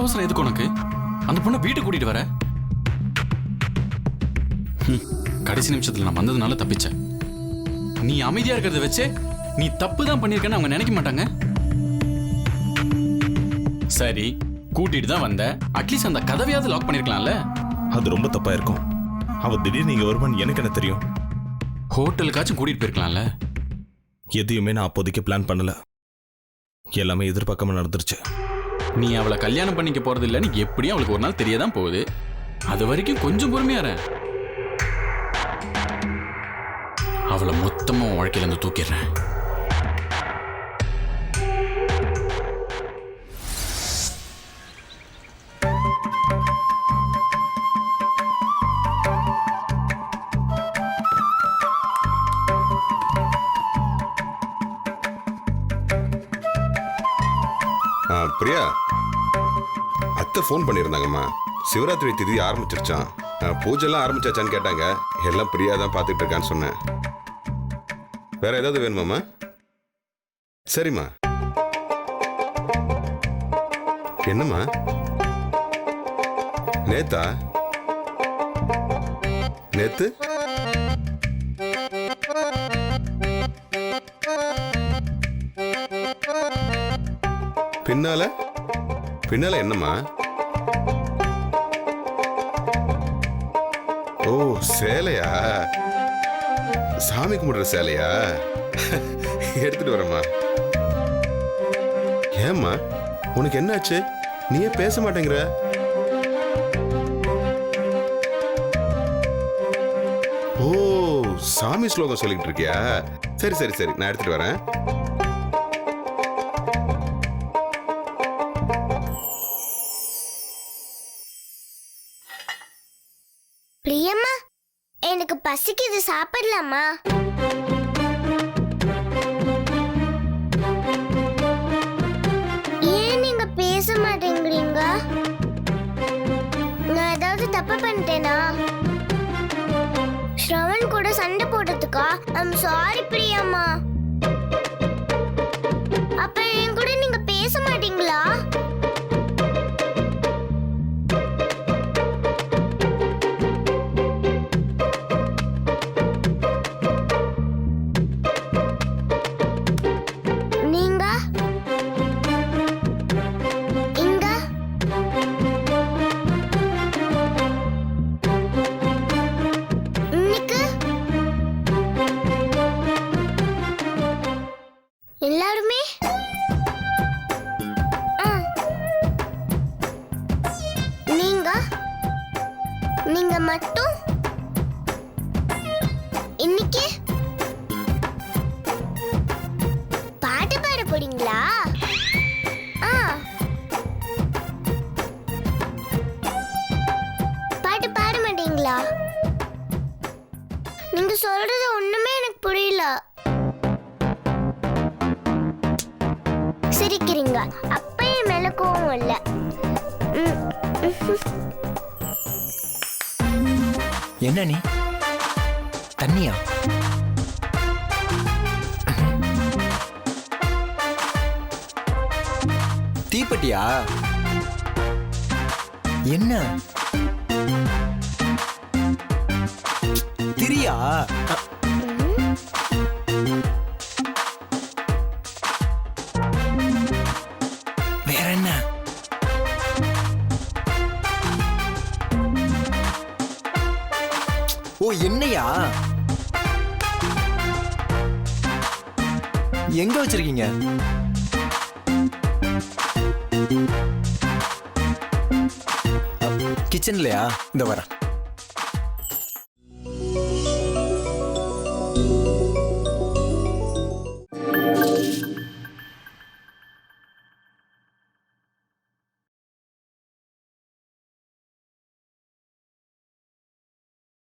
அவ்வளவு அவசரம் எதுக்கு உனக்கு? அந்த பொண்ணை வீட்டுக்கு கூட்டிட்டு வர? கடைசி நிமிஷத்துல நான் வந்ததுனால தப்பிச்சேன். நீ அமைதியா இருக்கிறத வச்சே நீ தப்பு தான் பண்ணிருக்கன்னு அவங்க நினைக்க மாட்டாங்க. சரி கூட்டிட்டு தான் வந்த. அட்லீஸ்ட் அந்த கதவையாவது லாக் பண்ணிருக்கலாம்ல. அது ரொம்ப தப்பா இருக்கும். அவ திடீர்னு இங்க வருவான்னு எனக்கு என்ன தெரியும்? ஹோட்டலுக்காச்சும் கூட்டிட்டு போயிருக்கலாம்ல. எதையுமே நான் அப்போதைக்கு பிளான் பண்ணல. எல்லாமே எதிர்பார்க்காம நடந்துருச்சு. நீ அவளை கல்யாணம் பண்ணிக்க போறது இல்லைன்னு எப்படியும் அவளுக்கு ஒரு நாள் தெரியதான் போகுது. அது வரைக்கும் கொஞ்சம் பொறுமையா அவளை மொத்தமாக உன் வாழ்க்கையில இருந்து தூக்கிடுறேன். பிரியா அத்தை ஃபோன் பண்ணியிருந்தாங்கம்மா. சிவராத்திரி திதி ஆரம்பிச்சிருச்சான் பூஜைலாம் ஆரம்பிச்சாச்சான்னு கேட்டாங்க. எல்லாம் பிரியா தான் பார்த்துட்டு இருக்கான்னு சொன்னேன். வேற ஏதாவது வேணுமாம்மா? சரிம்மா. என்னம்மா? நேத்தா? நேத்து? பின்னால? பின்னால என்னம்மா? ஓ சேலையா? சாமி கும்பிடுற சேலையா? எடுத்துட்டு வரம்மா. ஏம்மா உனக்கு என்னாச்சு? நீயே பேச மாட்டேங்கிற. ஓ சாமி ஸ்லோகம் சொல்லிக்கிட்டு இருக்கியா? சரி சரி சரி நான் எடுத்துட்டு வரேன். பிரியம்மா எனக்கு பசிக்குது சாப்பிடலாமா? ஏன் நீங்க பேச மாட்டேங்கிறீங்க? நான் ஏதாவது தப்பு பண்ணிட்டேனா? ஸ்ரவன் கூட சண்டை போட்டதுக்கா ஐம் சாரி பிரியம்மா. எல்லாருமே? நீங்க? நீங்க மட்டும் சிரிக்கிறீங்க. அப்பயே மேல கோவம் இல்ல. என்ன நீ? தண்ணியா? தீப்பெட்டியா? என்ன? திரியா? வேற என்ன? ஓ என்னையா? எங்க வச்சிருக்கீங்க? கிச்சன்லயா? இந்த வரேன்